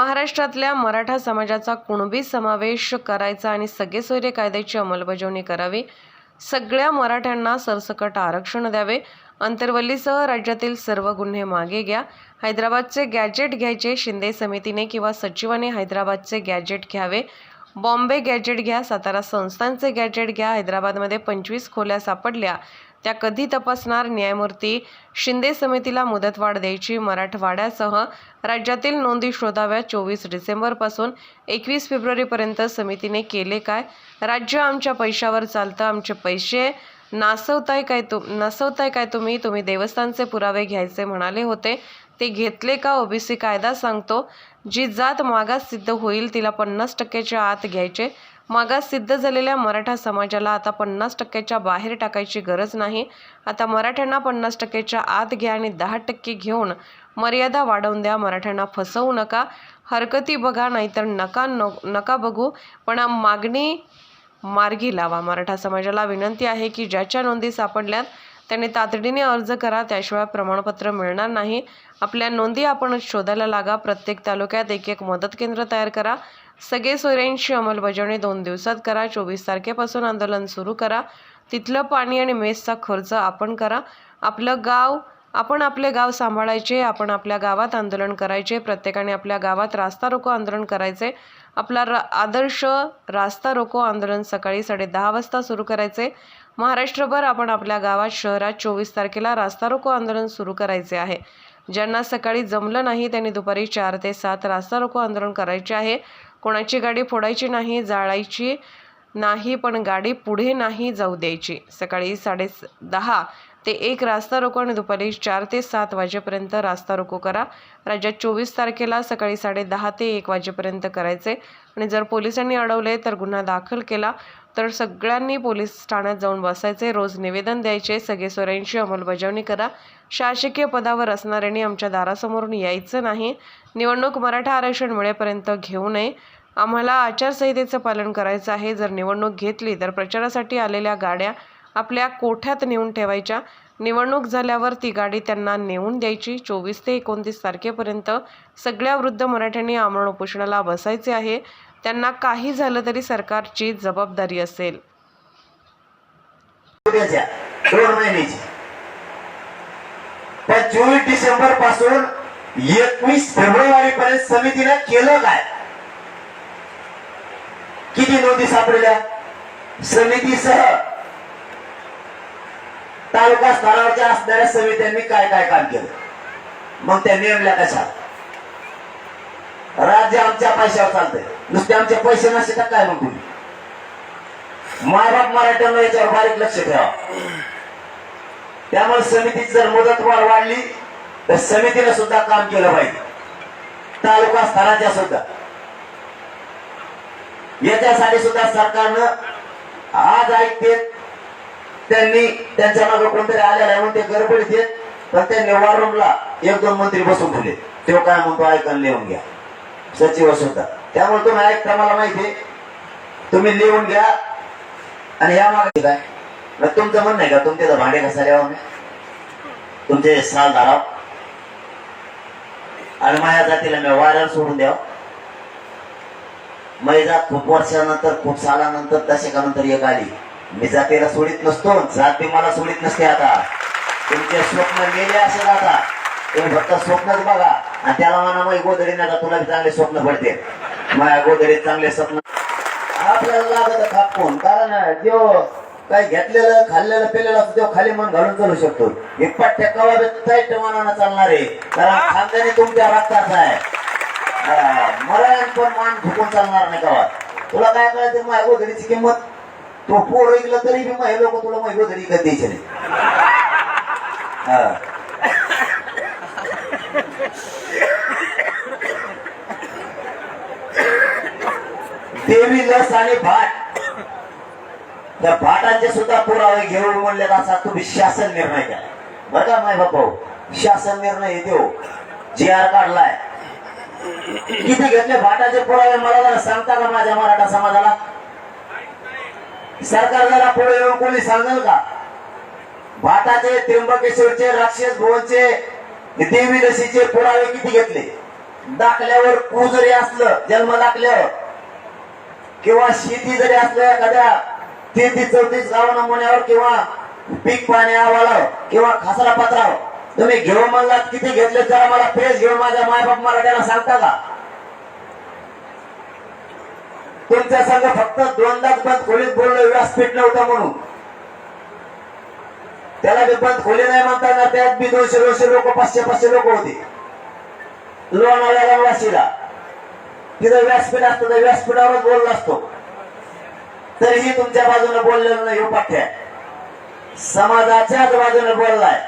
महाराष्ट्रातल्या मराठा समाजाचा कुणबी समावेश करायचा आणि सगळे सोयरे कायद्याची अंमलबजावणी करावी सगळ्या मराठ्यांना सरसकट आरक्षण द्यावे अंतर्वल्लीसह राज्यातील सर्व गुन्हे मागे घ्या. हैदराबादचे गॅजेट घ्यायचे शिंदे समितीने किंवा सचिवाने हैदराबादचे गॅजेट घ्यावे. बॉम्बे गॅजेट घ्या सातारा संस्थांचे गॅजेट घ्या. हैदराबादमध्ये पंचवीस खोल्या सापडल्या. त्या कधी तपासणार? न्यायमूर्ती शिंदे समितीला मुदतवाढ द्यायची मराठवाड्यासह राज्यातील नोंदी शोधाव्या चोवीस डिसेंबरपासून एकवीस फेब्रुवारीपर्यंत समितीने केले काय? राज्य आमच्या पैशावर चालतं आमचे पैसे नासवताय काय तु नासवताय काय तुम्ही? तुम्ही देवस्थानचे पुरावे घ्यायचे म्हणाले होते. ते घेतले का? ओबीसी कायदा सांगतो. जी जात मागास सिद्ध होईल तिला पन्नास टक्क्याच्या आत घ्यायचे. मागास सिद्ध झालेल्या मराठा समाजाला आता पन्नास टक्क्याच्या बाहेर टाकायची गरज नाही. आता मराठ्यांना पन्नास टक्क्याच्या आत घ्या आणि दहा टक्के घेऊन मर्यादा वाढवून द्या. मराठ्यांना फसवू नका. हरकती बघा नाहीतर नका नका बघू. पण मागणी मार्गी लावा. मराठा समाजाला विनंती आहे की ज्याच्या नोंदी सापडल्यात त्यांनी तातडीने अर्ज करा. त्याशिवाय प्रमाणपत्र मिळणार नाही. आपल्या नोंदी आपण शोधायला लागा. प्रत्येक तालुक्यात एक एक मदत केंद्र तयार करा. सगळे सोयऱ्यांची अंमलबजावणी दोन दिवसात करा. चोवीस तारखेपासून आंदोलन सुरू करा. तिथलं पाणी आणि मेसचा खर्च आपण करा. आपलं गाव आपण आपले गाव सांभाळायचे आपण आपल्या गावात आंदोलन करायचे प्रत्येकाने आपल्या गावात रास्ता रोको आंदोलन करायचे. आपला र आदर्श रास्ता रोको आंदोलन सकाळी साडेदहा वाजता सुरू करायचे. महाराष्ट्रभर आपण आपल्या गावात शहरात चोवीस तारखेला रास्ता रोको आंदोलन सुरू करायचे आहे. ज्यांना सकाळी जमलं नाही त्यांनी दुपारी चार ते सात रास्ता रोको आंदोलन करायचे आहे. कोणाची गाडी फोडायची नाही जाळायची नाही पण गाडी पुढे नाही जाऊ द्यायची. सकाळी साडे दहा ते एक रास्ता रोको आणि दुपारी चार ते सात वाजेपर्यंत रास्ता रोको करा. राज्यात चोवीस तारखेला सकाळी साडे दहा ते एक वाजेपर्यंत करायचे. आणि जर पोलिसांनी अडवले तर गुन्हा दाखल केला. तर सगळ्यांनी पोलीस ठाण्यात जाऊन बसायचे. रोज निवेदन द्यायचे. सगळे सोऱ्यांची अंमलबजावणी करा. शासकीय पदावर असणाऱ्यांनी आमच्या दारासमोरून यायचं नाही. निवडणूक मराठा आरक्षण मिळेपर्यंत घेऊ नये. आम्हाला आचारसंहितेचं पालन करायचं आहे. जर निवडणूक घेतली तर प्रचारासाठी आलेल्या गाड्या आपल्या कोठ्यात नेऊन ठेवायच्या? निवडणूक झाल्यावर ती गाडी त्यांना नेऊन द्यायची. चोवीस ते एकोणतीस तारखेपर्यंत सगळ्या वृद्ध मराठ्यांनी आमरण उपोषणाला बसायचे आहे. त्यांना काही झालं तरी सरकारची जबाबदारी असेल. उद्याच्या चोवीस डिसेंबरपासून एकवीस फेब्रुवारी पर्यंत समितीनं केलं काय? किती नोंदी सापडल्या? समितीसह तालुका स्तरावरच्या असणाऱ्या समित्यांनी काय काय काम केलं? मग त्या नेमल्या कशा? राज्य आमच्या पैशावर चालतंय. नुसते आमचे पैसे नसते तर काय म्हणतो मायबाप मराठ्यांना याच्यावर बारीक लक्ष ठेवा. त्यामुळे समितीची जर मुदतवाढ वाढली तर समितीने सुद्धा काम केलं पाहिजे. तालुका स्तराच्या सुद्धा. याच्यासाठी सुद्धा सरकारनं आज ऐकते त्यांनी त्यांच्या मागे कोणतरी आलेला म्हणून ते गडबडीत येत पण त्यांनी वॉरूमला एक दोन मंत्री बसून ठेवले. तो काय म्हणतो ऐकून लिहून घ्या. सचिव सुद्धा त्यामुळे तुम्ही ऐकता मला माहिती तुम्ही लिहून घ्या आणि या मागे काय तुमचं म्हणणं आहे का? तुमचे तर भांडे घासायला यावं तुमचे साल धाराव. आणि माझ्या जातीला मी वाऱ्यावर सोडून द्याव. माझी जात खूप वर्षानंतर खूप सालानंतर दशकानंतर एक आली. मी जातीला सोडित नसतो. जाती मला सोडित नसते आता. तुमचे स्वप्न गेले असेल आता. तुम्ही फक्त स्वप्नच बघा. आणि त्याला म्हणा मग गोदडी नका तुला चांगले स्वप्न पडते? माझ्या गोदडीत चांगले स्वप्न आपल्याला लागत खापून कारण जो काय घेतलेलं खाल्लेलं पेलेलं असतो तो खाली मन घालून चालू शकतो. हे पट्ट्या कवा टाईट मनानं चालणार आहे. कारण खानदानी तुमच्या रक्ताचा आहे. हा, मरण पण मान झुकून चालणार नाही कवा. तुला काय कळायचं? माझ्या गोधडीची किंमत? तो पोर ऐकलं तरी बी माझे लोक तुला माझी गोधडी द्यायची नाही. हा. देवी लस आणि भाट त्या भाटांचे सुद्धा पुरावे घेऊन म्हणले असा तुम्ही शासन निर्णय केला. बरं का माय शासन निर्णय देऊ जी आर काढलाय. किती घेतले भाटाचे पुरावे? मला जरा सांगता का माझ्या मराठा समाजाला? सरकार जरा पुढे येऊन कोणी सांगेल का? भाटाचे त्र्यंबकेश्वरचे राक्षस भुवनचे देवी लसीचे पुरावे किती घेतले? दाखल्यावर कू जरी असलं जन्म दाखल्यावर. किंवा शेती जरी असल्या एखाद्या तेहतीस चौतीस गाव नमुन्यावर किंवा पीक पाणी किंवा खासरा पत्रावर तुम्ही घेऊन म्हणलात किती घेतले तर मला फ्रेश घेऊन माझ्या मायबाप मराठ्याला सांगता का? तुमच्या संघ फक्त दोनदाच बंद खोलीत बोललो व्यासपीठ नव्हतं म्हणून. त्याला बी बंद खोली नाही म्हणता त्यात बी दोनशे दोनशे लोक पाचशे पाचशे लोक होते. लोणावळ्याला वाशीला. तिथं व्यासपीठ असतं तर व्यासपीठावरच बोललो असतो. तरीही तुमच्या बाजूने बोललेलं नाही हो पाठ्या. समाजाच्याच बाजूने बोललाय.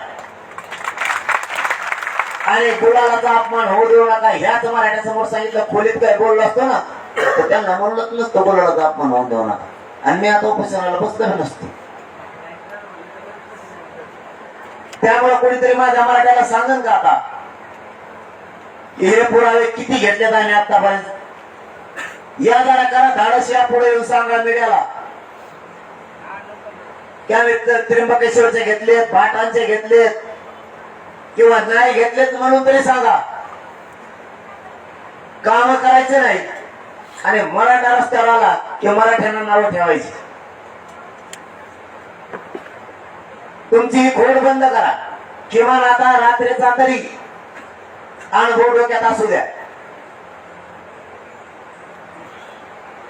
आणि गुलालाचा अपमान होऊ देऊ नका. ह्याच मराठ्यासमोर सांगितलं खोलीत काय बोललो असतो ना तर त्यांना म्हणलंच नसतं गुलालाचा अपमान होऊ देऊ नका. आणि मी आता उपोषणाला बसलो नसतो. त्यामुळे कोणीतरी माझ्या मराठ्याला सांगन का आता? हे पुरावे किती घेतलेत आम्ही आतापर्यंत? या जरा करा धाडस या पुढे येऊन सांगा मीडियाला. त्या आम्ही त- त्र्यंबकेश्वरचे घेतलेत भाटांचे घेतलेत किंवा नाही घेतलेत म्हणून तरी सांगा. काम करायचे नाही. आणि मराठा रस्त्यावर आला की मराठ्यांना नावं ठेवायची. तुमची ही खोड बंद करा. किमान आता रात्रीचा तरी अनुभव डोक्यात असू द्या.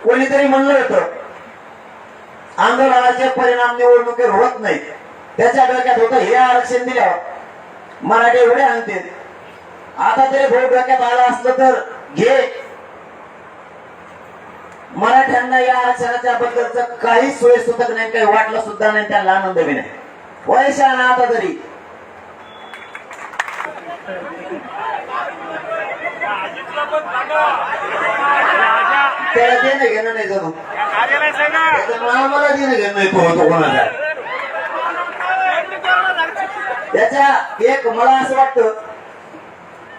कोणीतरी म्हणलं होतं आंदोलनाचे परिणाम निवडणुकीवर होत नाहीत. त्याच्या डोक्यात होतं हे आरक्षण दिल्यावर मराठी एवढे आणतील आता तरी भाऊ डोक्यात आलं असलं तर घे. मराठ्यांना या आरक्षणाच्या बद्दलच काही सोय सुतक नाही काही वाटलं सुद्धा नाही त्यांना आनंद बी नाही. वयशा ना आता तरी. त्याला देणं घेणं नाही जणू त्याच्यामुळे आम्हाला देणं घेणं नाही तो होतो त्याच्या एक मला असं वाटतं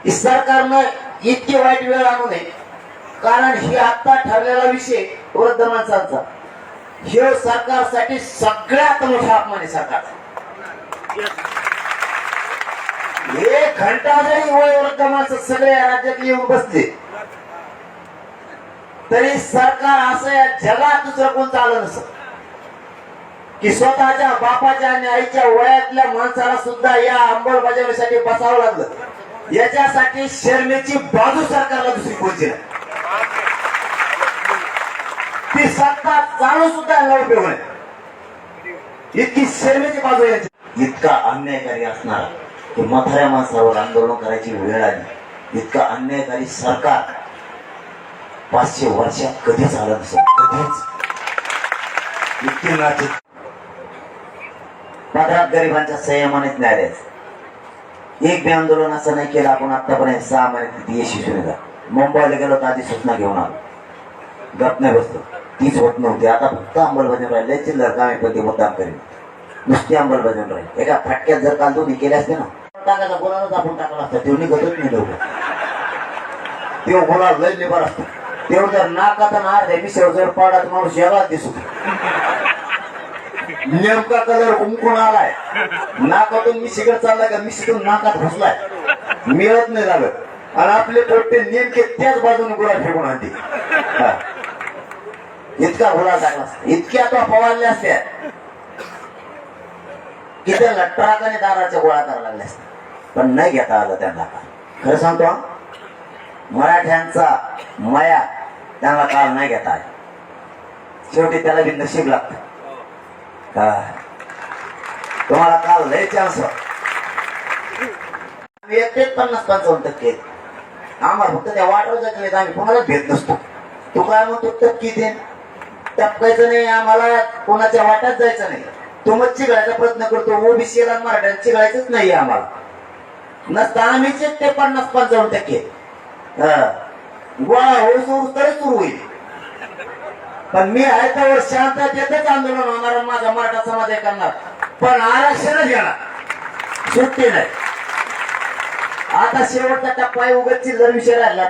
की सरकारनं इतकी वाईट वेळ आणू नये. कारण ही आता ठरलेला विषय वृद्ध माणसांचा. हे सरकारसाठी सगळ्यात मोठा अपमान आहे सरकारचा. एक घंटा जरी वयोवृद्ध माणसं सगळे या राज्यात येऊन बसले तरी सरकार असं या जगात दुसरं कोण चालत नसत. की स्वतःच्या बापाच्या आणि आईच्या वयातल्या माणसाला सुद्धा या अंमलबजावणीसाठी बसावं लागलं. याच्यासाठी शर्मेची बाजू सरकारला दुसरी कोणची नाही ती सत्ता चालू सुद्धा याला उपयोग इतकी शर्मेची बाजू याची इतका अन्यायकारी असणार की म्हाताऱ्या माणसावर आंदोलन करायची वेळ आली. इतका अन्यायकारी सरकार पाचशे वर्षात कधीच आलं नसेल कधीच. इतकी पदरात गरिबांच्या संयमानेच न्याय द्यायचं. एक बी आंदोलन असं नाही केलं आपण आतापर्यंत सहा महिन्यात किती यशस्वी झाला मुंबईला गेलो तर आधी सूचना घेऊन आलो. गप नाही बसतो तीच होत नव्हती. आता फक्त अंमलबजावणी राहिले. चिल्लर कामी पती ते मुद्दाम करेल नुसती अंमलबजावणी राहील. एका फटक्यात जर काल दोन्ही केले असते ना टाकायचा गुन्हाच आपण टाकला असता. तेवढी गतच नाही लवकर. ते गुन्हा लय लेबर असतो. तेव्हा जर नाकात आणि अर्ध्या जर पाडात माणूस याला दिसतो नेमका कलर उमकून आलाय नाकातून मिशीकडे चाललाय का मिशीतून नाकात घुसलाय मिळत नाही झालं आणि आपले पोट्टे नेमके त्याच बाजूने गोळा फेकून आणते इतका घोडा टाकला इतक्या तो फवारल्या असत्या की त्याला ट्राक दाराच्या गोळा करायला लागल्या असत्या पण नाही घेता आलं त्यांना खरं सांगतो मराठ्यांचा माया त्यांना काळ नाही घेता शेवटी त्याला बी नशीब लागतं. तुम्हाला काल लय चान्स आम्ही एकटेच पन्नास पंचावन्न टक्के आम्हाला फक्त त्या वाटवच्या जायचं नाही तर आम्ही कोणाला भेट नसतो. तू काय म्हणतो टक्की दे. टपकायचं नाही आम्हाला कोणाच्या वाट्यात जायचं नाही. तो मग चिघळायचा प्रयत्न करतो. ओबीसीला मराठ्यात चिघळायचंच नाही आम्हाला. नसता आम्हीच ते पन्नास पंचावन्न टक्के हा. गोळा होऊस होऊस तरी सुरू होईल. पण मी आहे त्यावर शांततेतच आंदोलन होणार माझा मराठा समाज हे करणार. पण आरक्षणच घेणार. सुट्टी नाही. आता शेवटचा टप्पा आहे उगाच चिल्लर विषय राहिला